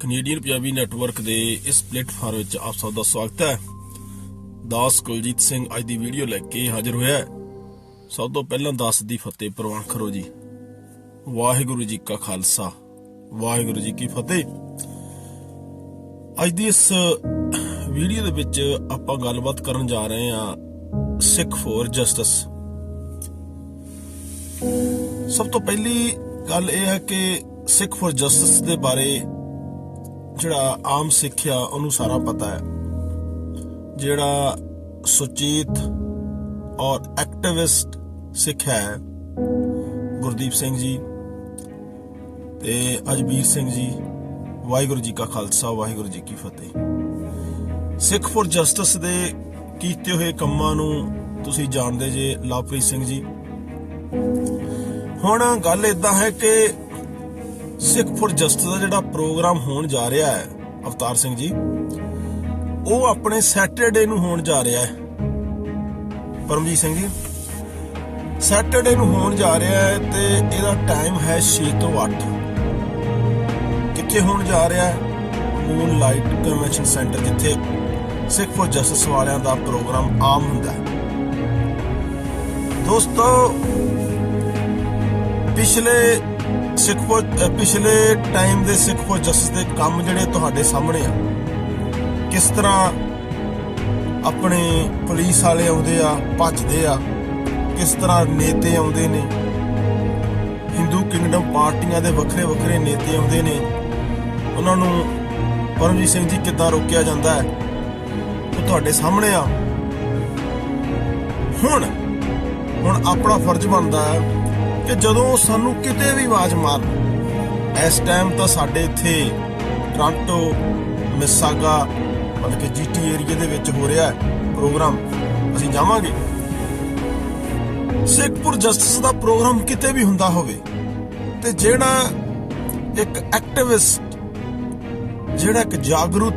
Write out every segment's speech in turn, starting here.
Canadian Punjabi network ਦੇ ਇਸ platform ਵਿੱਚ ਆਪ ਸਭ ਦਾ ਸਵਾਗਤ ਹੈ। ਦਾਸ ਕੁਲਜੀਤ ਸਿੰਘ ਅੱਜ ਦੀ ਵੀਡੀਓ ਲੈ ਕੇ ਹਾਜ਼ਰ ਹੋਇਆ ਹੈ। ਸਭ ਤੋਂ ਪਹਿਲਾਂ ਦਾਸ ਦੀ ਫਤਿਹ ਪ੍ਰਵਾਨ ਕਰੋ ਜੀ। ਵਾਹਿਗੁਰੂ ਜੀ ਕਾ ਖਾਲਸਾ। ਵਾਹਿਗੁਰੂ ਜੀ ਕੀ ਫਤਿਹ। ਅੱਜ ਦੀ ਇਸ ਵੀਡੀਓ ਦੇ ਵਿੱਚ ਆਪਾਂ ਗੱਲਬਾਤ ਕਰਨ ਜਾ ਰਹੇ ਹਾਂ ਸਿੱਖ ਫੋਰ ਜਸਟਿਸ। ਸਭ ਤੋਂ ਪਹਿਲੀ ਗੱਲ ਇਹ ਹੈ ਕਿ ਸਿੱਖ ਫੋਰ ਜਸਟਿਸ ਦੇ ਬਾਰੇ ਜਿਹੜਾ ਆਮ ਸਿੱਖਿਆ ਉਹਨੂੰ ਸਾਰਾ ਪਤਾ ਹੈ। ਜਿਹੜਾ ਸੁਚੇਤ ਔਰ ਐਕਟਿਵਿਸਟ ਸਿੱਖ ਹੈ, ਗੁਰਦੀਪ ਸਿੰਘ ਜੀ ਤੇ ਅਜਬੀਰ ਸਿੰਘ ਜੀ, ਵਾਹਿਗੁਰੂ ਜੀ ਕਾ ਖਾਲਸਾ, ਵਾਹਿਗੁਰੂ ਜੀ ਕੀ ਫਤਿਹ। ਸਿੱਖ ਫੋਰ ਜਸਟਿਸ ਦੇ ਕੀਤੇ ਹੋਏ ਕੰਮਾਂ ਨੂੰ ਤੁਸੀਂ ਜਾਣਦੇ ਜੇ ਲਵਪ੍ਰੀਤ ਸਿੰਘ ਜੀ। ਹੁਣ ਗੱਲ ਇਦਾਂ ਹੈ ਕਿ ਸਿੱਖ ਫੋਰ ਜਸਟਿਸ ਦਾ ਜਿਹੜਾ ਪ੍ਰੋਗਰਾਮ ਹੋਣ ਜਾ ਰਿਹਾ ਹੈ, ਅਵਤਾਰ ਸਿੰਘ ਜੀ, ਉਹ ਆਪਣੇ ਸੈਟਰਡੇ ਨੂੰ ਹੋਣ ਜਾ ਰਿਹਾ ਹੈ। ਪਰਮਜੀਤ ਸਿੰਘ ਜੀ ਸੈਟਰਡੇ ਨੂੰ ਹੋਣ ਜਾ ਰਿਹਾ ਹੈ ਤੇ ਇਹਦਾ ਟਾਈਮ ਹੈ 6 ਤੋਂ 8 ਕਿੱਥੇ ਹੋਣ ਜਾ ਰਿਹਾ ਹੈ? ਮੂਨ ਲਾਈਟ ਕਨਵੈਨਸ਼ਨ ਸੈਂਟਰ ਜਿੱਥੇ ਸਿੱਖ ਫੋਰ ਜਸਟਿਸ ਵਾਲਿਆਂ ਦਾ ਪ੍ਰੋਗਰਾਮ ਆਮ ਹੁੰਦਾ ਹੈ। ਦੋਸਤੋ, ਪਿਛਲੇ ਸਿੱਖ ਫੌਜ ਪਿਛਲੇ ਟਾਈਮ ਦੇ ਸਿੱਖ ਫੌਜ ਜਸਟਿਸ ਦੇ ਕੰਮ ਜਿਹੜੇ ਤੁਹਾਡੇ ਸਾਹਮਣੇ ਆ, ਕਿਸ ਤਰ੍ਹਾਂ ਆਪਣੇ ਪੁਲਿਸ ਵਾਲੇ ਆਉਂਦੇ ਆ, ਭੱਜਦੇ ਆ, ਕਿਸ ਤਰ੍ਹਾਂ ਨੇਤੇ ਆਉਂਦੇ ਨੇ ਹਿੰਦੂ ਕਿੰਗਡਮ ਪਾਰਟੀਆਂ ਦੇ ਵੱਖਰੇ ਵੱਖਰੇ ਨੇਤੇ ਆਉਂਦੇ ਨੇ, ਉਹਨਾਂ ਨੂੰ ਪਰਮਜੀਤ ਸਿੰਘ ਜੀ ਕਿੱਦਾਂ ਰੋਕਿਆ ਜਾਂਦਾ ਹੈ? ਉਹ ਤੁਹਾਡੇ ਸਾਹਮਣੇ ਆ। ਹੁਣ ਹੁਣ ਆਪਣਾ ਫਰਜ਼ ਬਣਦਾ ਹੈ ਕਿ ਜਦੋਂ ਸਾਨੂੰ ਕਿਤੇ ਵੀ ਆਵਾਜ਼ ਮਾਰਨ ਇਸ ਟਾਈਮ ਤਾਂ ਸਾਡੇ ਇੱਥੇ ਟ੍ਰਾਂਟੋ ਮਿਸਾਗਾ ਮਤਲਬ ਕਿ ਜੀਟੀ ਏਰੀਆ ਦੇ ਵਿੱਚ ਹੋ ਰਿਹਾ ਹੈ ਪ੍ਰੋਗਰਾਮ ਅਸੀਂ ਜਾਵਾਂਗੇ। ਸਿੱਖਪੁਰ ਜਸਟਿਸ ਦਾ ਪ੍ਰੋਗਰਾਮ ਕਿਤੇ ਵੀ ਹੁੰਦਾ ਹੋਵੇ, ਤੇ ਜਿਹੜਾ ਇੱਕ ਐਕਟਿਵਿਸਟ ਜਿਹੜਾ ਇੱਕ ਜਾਗਰੂਕ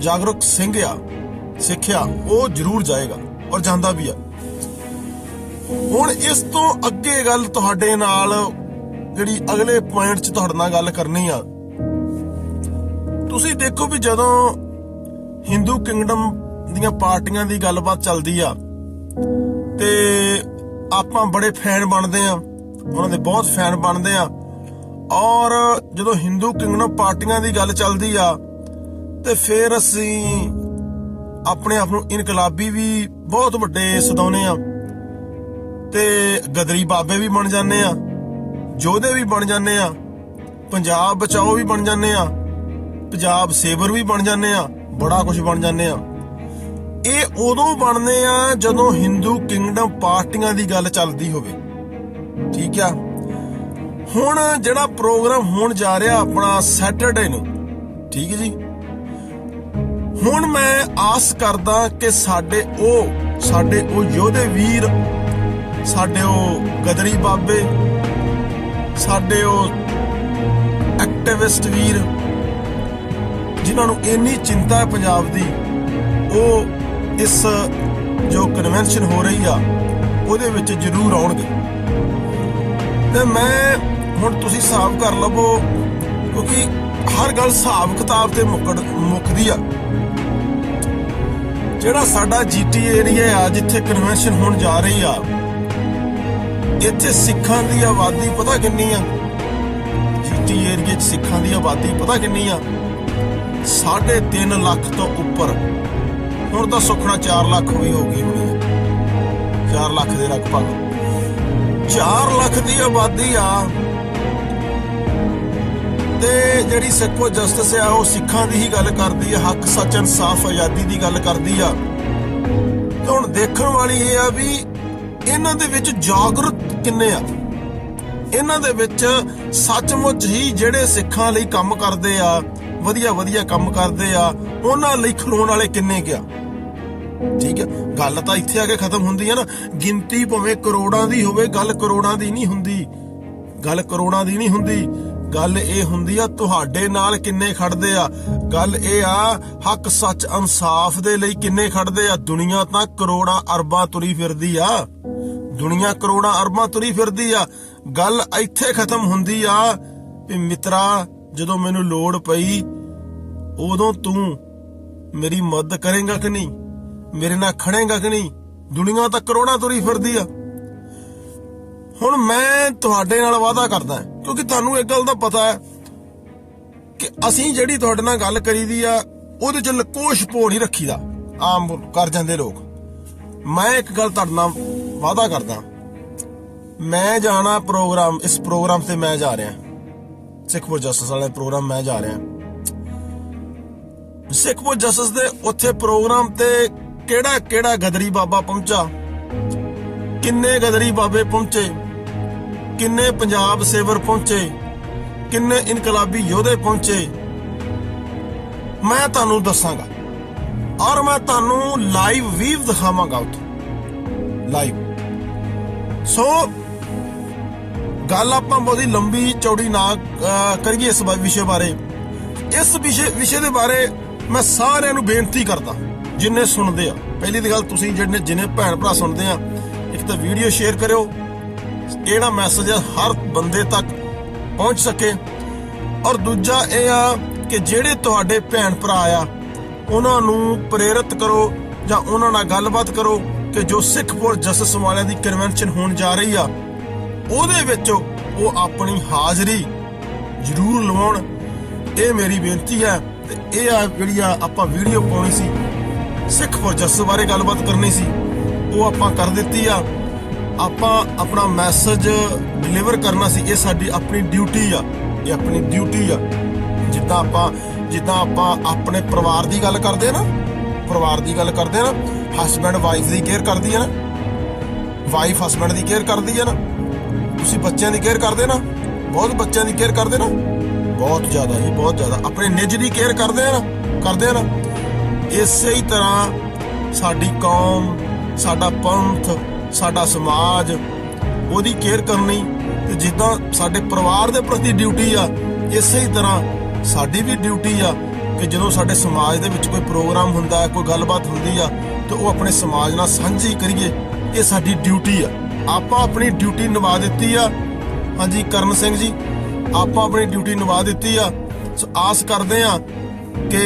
ਜਾਗਰੂਕ ਸਿੰਘ ਆ, ਸਿੱਖਿਆ, ਉਹ ਜ਼ਰੂਰ ਜਾਏਗਾ ਔਰ ਜਾਂਦਾ ਵੀ ਆ। ਹੁਣ ਇਸ ਤੋਂ ਅੱਗੇ ਗੱਲ ਤੁਹਾਡੇ ਨਾਲ ਜਿਹੜੀ ਅਗਲੇ ਪੁਆਇੰਟ 'ਚ ਤੁਹਾਡੇ ਨਾਲ ਗੱਲ ਕਰਨੀ ਆ। ਤੁਸੀਂ ਦੇਖੋ ਵੀ ਜਦੋਂ ਹਿੰਦੂ ਕਿੰਗਡਮ ਦੀਆਂ ਪਾਰਟੀਆਂ ਦੀ ਗੱਲਬਾਤ ਚੱਲਦੀ ਆ, ਤੇ ਆਪਾਂ ਬੜੇ ਫੈਨ ਬਣਦੇ ਆ, ਉਹਨਾਂ ਦੇ ਬਹੁਤ ਫੈਨ ਬਣਦੇ ਆ, ਔਰ ਜਦੋਂ ਹਿੰਦੂ ਕਿੰਗਡਮ ਪਾਰਟੀਆਂ ਦੀ ਗੱਲ ਚੱਲਦੀ ਆ, ਤੇ ਫਿਰ ਅਸੀਂ ਆਪਣੇ ਆਪ ਨੂੰ ਇਨਕਲਾਬੀ ਵੀ ਬਹੁਤ ਵੱਡੇ ਸਦਾਉਨੇ ਆ। ਤੇ ਗਦਰੀ ਬਾਬੇ ਵੀ ਬਣ ਜਾਂਦੇ ਆ, ਯੋਧੇ ਵੀ ਬਣ ਜਾਂਦੇ ਆ, ਪੰਜਾਬ ਬਚਾਓ ਵੀ ਬਣ ਜਾਂਦੇ ਆ, ਪੰਜਾਬ ਸੇਵਰ ਵੀ ਬਣ ਜਾਂਦੇ ਆ, ਬੜਾ ਕੁਝ ਬਣ ਜਾਂਦੇ ਆ। ਇਹ ਉਦੋਂ ਬਣਦੇ ਆ ਜਦੋਂ ਹਿੰਦੂ ਕਿੰਗਡਮ ਪਾਰਟੀਆਂ ਦੀ ਗੱਲ ਚੱਲਦੀ ਹੋਵੇ। ਠੀਕ ਆ? ਹੁਣ ਜਿਹੜਾ ਪ੍ਰੋਗਰਾਮ ਹੋਣ ਜਾ ਰਿਹਾ ਆਪਣਾ ਸੈਟਰਡੇ ਨੂੰ, ਠੀਕ ਜੀ? ਹੁਣ ਮੈਂ ਆਸ ਕਰਦਾ ਕਿ ਸਾਡੇ ਉਹ ਸਾਡੇ ਉਹ ਯੋਧੇ ਵੀਰ ਸਾਡੇ ਉਹ ਗਦਰੀ ਬਾਬੇ, ਸਾਡੇ ਉਹ ਐਕਟਿਵਿਸਟ ਵੀਰ, ਜਿਨ੍ਹਾਂ ਨੂੰ ਇੰਨੀ ਚਿੰਤਾ ਹੈ ਪੰਜਾਬ ਦੀ, ਉਹ ਇਸ ਜੋ ਕਨਵੈਨਸ਼ਨ ਹੋ ਰਹੀ ਆ, ਉਹਦੇ ਵਿੱਚ ਜ਼ਰੂਰ ਆਉਣਗੇ। ਤੇ ਮੈਂ ਹੁਣ ਤੁਸੀਂ ਹਿਸਾਬ ਕਰ ਲਵੋ, ਕਿਉਂਕਿ ਹਰ ਗੱਲ ਹਿਸਾਬ ਕਿਤਾਬ ਤੇ ਮੁੱਕੜ, ਮੁੱਕਦੀ ਆ। ਜਿਹੜਾ ਸਾਡਾ ਜੀਟੀ ਏਰੀਆ ਆ, ਜਿੱਥੇ ਕਨਵੈਨਸ਼ਨ ਹੋਣ ਜਾ ਰਹੀ ਆ ਇੱਥੇ ਸਿੱਖਾਂ ਦੀ ਆਬਾਦੀ ਪਤਾ ਕਿੰਨੀ ਆ? ਜੀਟੀ ਏਰੀਏ 'ਚ ਸਿੱਖਾਂ ਦੀ ਆਬਾਦੀ ਪਤਾ ਕਿੰਨੀ ਆ? 3.5 ਲੱਖ ਤੋਂ ਉੱਪਰ। ਹੁਣ ਤਾਂ ਸੁਖਣਾ 4 ਲੱਖ ਵੀ ਹੋ ਗਈ ਹੋਣੀ ਆ। 4 ਲੱਖ ਦੇ ਲਗਭਗ। 4 ਲੱਖ ਦੀ ਆਬਾਦੀ ਆ। ਤੇ ਜਿਹੜੀ ਸਿੱਖੋ ਜਸਟਿਸ ਆ, ਉਹ ਸਿੱਖਾਂ ਦੀ ਹੀ ਗੱਲ ਕਰਦੀ ਆ। ਹੱਕ, ਸੱਚ, ਇਨਸਾਫ, ਆਜ਼ਾਦੀ ਦੀ ਗੱਲ ਕਰਦੀ ਆ। ਤੇ ਹੁਣ ਦੇਖਣ ਵਾਲੀ ਇਹ ਆ ਵੀ ਇਹਨਾਂ ਦੇ ਵਿੱਚ ਜਾਗਰੂਕ ਕਿੰਨੇ ਆ? ਇਹਨਾਂ ਦੇ ਵਿੱਚ ਸੱਚਮੁੱਚ ਹੀ ਜਿਹੜੇ ਸਿੱਖਾਂ ਲਈ ਕੰਮ ਕਰਦੇ ਆ, ਵਧੀਆ ਵਧੀਆ ਕੰਮ ਕਰਦੇ ਆ, ਉਹਨਾਂ ਲਈ ਖਲੋਣ ਵਾਲੇ ਕਿੰਨੇ ਕਿਆ ਠੀਕ ਹੈ ਗੱਲ ਤਾਂ ਇੱਥੇ ਆ ਕੇ ਖਤਮ ਹੁੰਦੀ ਹੈ ਨਾ। ਗਿਣਤੀ ਭਾਵੇਂ ਕਰੋੜਾਂ ਦੀ ਹੋਵੇ, ਗੱਲ ਕਰੋੜਾਂ ਦੀ ਨਹੀਂ ਹੁੰਦੀ। ਗੱਲ ਕਰੋੜਾਂ ਦੀ ਨਹੀਂ ਹੁੰਦੀ। ਗੱਲ ਇਹ ਹੁੰਦੀ ਆ, ਤੁਹਾਡੇ ਨਾਲ ਕਿੰਨੇ ਖੜਦੇ ਆ? ਗੱਲ ਇਹ ਆ, ਹੱਕ ਸੱਚ ਇਨਸਾਫ ਦੇ ਲਈ ਕਿੰਨੇ ਖੜਦੇ ਆ? ਦੁਨੀਆ ਤਾਂ ਕਰੋੜਾਂ ਅਰਬਾਂ ਤੁਰੀ ਫਿਰਦੀ ਆ। ਦੁਨੀਆ ਕਰੋੜਾਂ ਅਰਬਾਂ ਤੁਰੀ ਫਿਰਦੀ ਆ। ਗੱਲ ਇੱਥੇ ਖਤਮ ਹੁੰਦੀ ਆ ਵੀ ਮਿੱਤਰਾ, ਜਦੋਂ ਮੈਨੂੰ ਲੋੜ ਪਈ, ਉਦੋਂ ਤੂੰ ਮੇਰੀ ਮਦਦ ਕਰੇਗਾ ਕਿ ਨਹੀਂ? ਮੇਰੇ ਨਾਲ ਖੜੇਗਾ ਕਿ ਨਹੀਂ? ਦੁਨੀਆ ਤਾਂ ਕਰੋਨਾ ਤੁਰੀ ਫਿਰਦੀ ਆ। ਹੁਣ ਮੈਂ ਤੁਹਾਡੇ ਨਾਲ ਵਾਅਦਾ ਕਰਦਾ ਕਿਉਂਕਿ ਤੁਹਾਨੂੰ ਇੱਕ ਗੱਲ ਦਾ ਪਤਾ ਹੈ ਕਿ ਅਸੀਂ ਜਿਹੜੀ ਤੁਹਾਡੇ ਨਾਲ ਗੱਲ ਕਰੀਦੀ ਆ, ਉਹਦੇ ਚ ਲਕੋਸ਼ ਪੋ ਨਹੀਂ ਰੱਖੀਦਾ। ਆਮ ਕਰ ਜਾਂਦੇ ਲੋਕ। ਮੈਂ ਇੱਕ ਗੱਲ ਤੁਹਾਡੇ ਨਾਲ ਵਾਅਦਾ ਕਰਦਾ। ਮੈਂ ਜਾਣਾ ਪ੍ਰੋਗਰਾਮ, ਇਸ ਪ੍ਰੋਗਰਾਮ ਤੇ ਮੈਂ ਜਾ ਰਿਹਾ। ਸਿੱਖਪੁਰ ਜਸਟਿਸ ਵਾਲੇ ਪ੍ਰੋਗਰਾਮ ਮੈਂ ਜਾ ਰਿਹਾ। ਸਿੱਖਪੁਰ ਜਸਟਿਸ ਦੇ ਉੱਥੇ ਪ੍ਰੋਗਰਾਮ ਤੇ ਕਿਹੜਾ ਕਿਹੜਾ ਗਦਰੀ ਬਾਬਾ ਪਹੁੰਚਾ? ਕਿੰਨੇ ਗਦਰੀ ਬਾਬੇ ਪਹੁੰਚੇ? ਕਿੰਨੇ ਪੰਜਾਬ ਸੇਵਰ ਪਹੁੰਚੇ? ਕਿੰਨੇ ਇਨਕਲਾਬੀ ਯੋਧੇ ਪਹੁੰਚੇ? ਮੈਂ ਤੁਹਾਨੂੰ ਦੱਸਾਂਗਾ। ਔਰ ਮੈਂ ਤੁਹਾਨੂੰ ਲਾਈਵ ਵੀ ਦਿਖਾਵਾਂਗਾ ਉੱਥੇ। ਲਾਈਵ ਸੋ, ਗੱਲ ਆਪਾਂ ਬਹੁਤੀ ਲੰਬੀ ਚੌੜੀ ਨਾ ਕਰੀਏ ਇਸ ਬਾ- ਵਿਸ਼ੇ ਬਾਰੇ। ਇਸ ਵਿਸ਼ੇ ਵਿਸ਼ੇ ਦੇ ਬਾਰੇ ਮੈਂ ਸਾਰਿਆਂ ਨੂੰ ਬੇਨਤੀ ਕਰਦਾ, ਜਿੰਨੇ ਸੁਣਦੇ ਆ। ਪਹਿਲੀ ਦੀ ਗੱਲ ਤੁਸੀਂ ਜਿਹੜੇ, ਜਿੰਨੇ ਭੈਣ ਭਰਾ ਸੁਣਦੇ ਆ, ਇੱਕ ਤਾਂ ਵੀਡੀਓ ਸ਼ੇਅਰ ਕਰਿਓ ਕਿਹੜਾ ਮੈਸੇਜ ਹਰ ਬੰਦੇ ਤੱਕ ਪਹੁੰਚ ਸਕੇ। ਔਰ ਦੂਜਾ ਇਹ ਆ ਕਿ ਜਿਹੜੇ ਤੁਹਾਡੇ ਭੈਣ ਭਰਾ ਆ, ਉਹਨਾਂ ਨੂੰ ਪ੍ਰੇਰਿਤ ਕਰੋ ਜਾਂ ਉਹਨਾਂ ਨਾਲ ਗੱਲਬਾਤ ਕਰੋ ਕਿ ਜੋ ਸਿੱਖਪੁਰ ਜਸਟਿਸ ਵਾਲਿਆਂ ਦੀ ਕਨਵੈਨਸ਼ਨ ਹੋਣ ਜਾ ਰਹੀ ਆ, ਉਹਦੇ ਵਿੱਚ ਉਹ ਆਪਣੀ ਹਾਜ਼ਰੀ ਜ਼ਰੂਰ ਲਵਾਉਣ। ਇਹ ਮੇਰੀ ਬੇਨਤੀ ਹੈ ਤੇ ਇਹ ਆ ਜਿਹੜੀ ਆ ਆਪਾਂ ਵੀਡੀਓ ਪਾਉਣੀ ਸੀ ਸਿੱਖ ਫॉर ਜਸਟਿਸ ਬਾਰੇ ਗੱਲਬਾਤ ਕਰਨੀ ਸੀ, ਉਹ ਆਪਾਂ ਕਰ ਦਿੱਤੀ ਆ। ਆਪਾਂ ਆਪਣਾ ਮੈਸੇਜ ਡਿਲੀਵਰ ਕਰਨਾ ਸੀ, ਇਹ ਸਾਡੀ ਆਪਣੀ ਡਿਊਟੀ ਆ, ਇਹ ਆਪਣੀ ਡਿਊਟੀ ਆ। ਜਿੱਦਾਂ ਆਪਾਂ ਜਿੱਦਾਂ ਆਪਾਂ ਆਪਣੇ ਪਰਿਵਾਰ ਦੀ ਗੱਲ ਕਰਦੇ ਆ ਨਾ, ਪਰਿਵਾਰ ਦੀ ਗੱਲ ਕਰਦੇ ਆ ਨਾ ਹਸਬੰਡ ਵਾਈਫ ਦੀ ਕੇਅਰ ਕਰਦੀ ਹੈ ਨਾ? ਵਾਈਫ ਹਸਬੰਡ ਦੀ ਕੇਅਰ ਕਰਦੀ ਹੈ ਨਾ? ਤੁਸੀਂ ਬੱਚਿਆਂ ਦੀ ਕੇਅਰ ਕਰਦੇ ਨਾ? ਬਹੁਤ ਬੱਚਿਆਂ ਦੀ ਕੇਅਰ ਕਰਦੇ ਨਾ? ਬਹੁਤ ਜ਼ਿਆਦਾ ਜੀ, ਬਹੁਤ ਜ਼ਿਆਦਾ। ਆਪਣੇ ਨਿੱਜ ਦੀ ਕੇਅਰ ਕਰਦੇ ਆ ਨਾ? ਕਰਦੇ ਆ ਨਾ? ਇਸੇ ਹੀ ਤਰ੍ਹਾਂ ਸਾਡੀ ਕੌਮ, ਸਾਡਾ ਪੰਥ, ਸਾਡਾ ਸਮਾਜ, ਉਹਦੀ ਕੇਅਰ ਕਰਨੀ ਤੇ ਜਿੱਦਾਂ ਸਾਡੇ ਪਰਿਵਾਰ ਦੇ ਪ੍ਰਤੀ ਡਿਊਟੀ ਆ, ਇਸੇ ਹੀ ਤਰ੍ਹਾਂ ਸਾਡੀ ਵੀ ਡਿਊਟੀ ਆ ਕਿ ਜਦੋਂ ਸਾਡੇ ਸਮਾਜ ਦੇ ਵਿੱਚ ਕੋਈ ਪ੍ਰੋਗਰਾਮ ਹੁੰਦਾ, ਕੋਈ ਗੱਲਬਾਤ ਹੁੰਦੀ ਆ ਤੇ ਉਹ ਆਪਣੇ ਸਮਾਜ ਨਾਲ ਸਾਂਝੀ ਕਰੀਏ, ਇਹ ਸਾਡੀ ਡਿਊਟੀ ਆ। ਆਪਾਂ ਆਪਣੀ ਡਿਊਟੀ ਨਿਭਾ ਦਿੱਤੀ ਆ। ਹਾਂਜੀ ਕਰਨ ਸਿੰਘ ਜੀ, ਆਪਾਂ ਆਪਣੀ ਡਿਊਟੀ ਨਿਭਾ ਦਿੱਤੀ ਆ। ਸੋ ਆਸ ਕਰਦੇ ਆ ਕਿ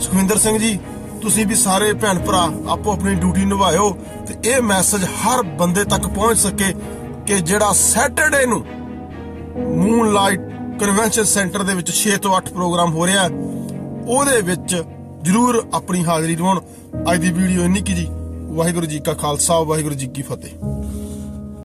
ਸੁਖਵਿੰਦਰ ਸਿੰਘ ਜੀ, ਤੁਸੀਂ ਵੀ ਸਾਰੇ ਭੈਣ ਭਰਾ ਆਪੋ ਆਪਣੀ ਡਿਊਟੀ ਨਿਭਾਇਓ ਤੇ ਇਹ ਮੈਸੇਜ ਹਰ ਬੰਦੇ ਤੱਕ ਪਹੁੰਚ ਸਕੇ ਕਿ ਜਿਹੜਾ ਸੈਟਰਡੇ ਨੂੰ ਮੂਨ ਲਾਈਟ ਕਨਵੈਨਸ਼ਨ ਸੈਂਟਰ ਦੇ ਵਿੱਚ 6 ਤੋਂ 8 ਪ੍ਰੋਗਰਾਮ ਹੋ ਰਿਹਾ, ਉਹਦੇ ਵਿੱਚ ਜਰੂਰ ਆਪਣੀ ਹਾਜ਼ਰੀ ਦਿਵਾਉਣ। ਅੱਜ ਦੀ ਵੀਡੀਓ ਇੰਨੀ ਕੀ ਜੀ। ਵਾਹਿਗੁਰੂ ਜੀ ਕਾ ਖਾਲਸਾ, ਵਾਹਿਗੁਰੂ ਜੀ ਕੀ ਫਤਿਹ।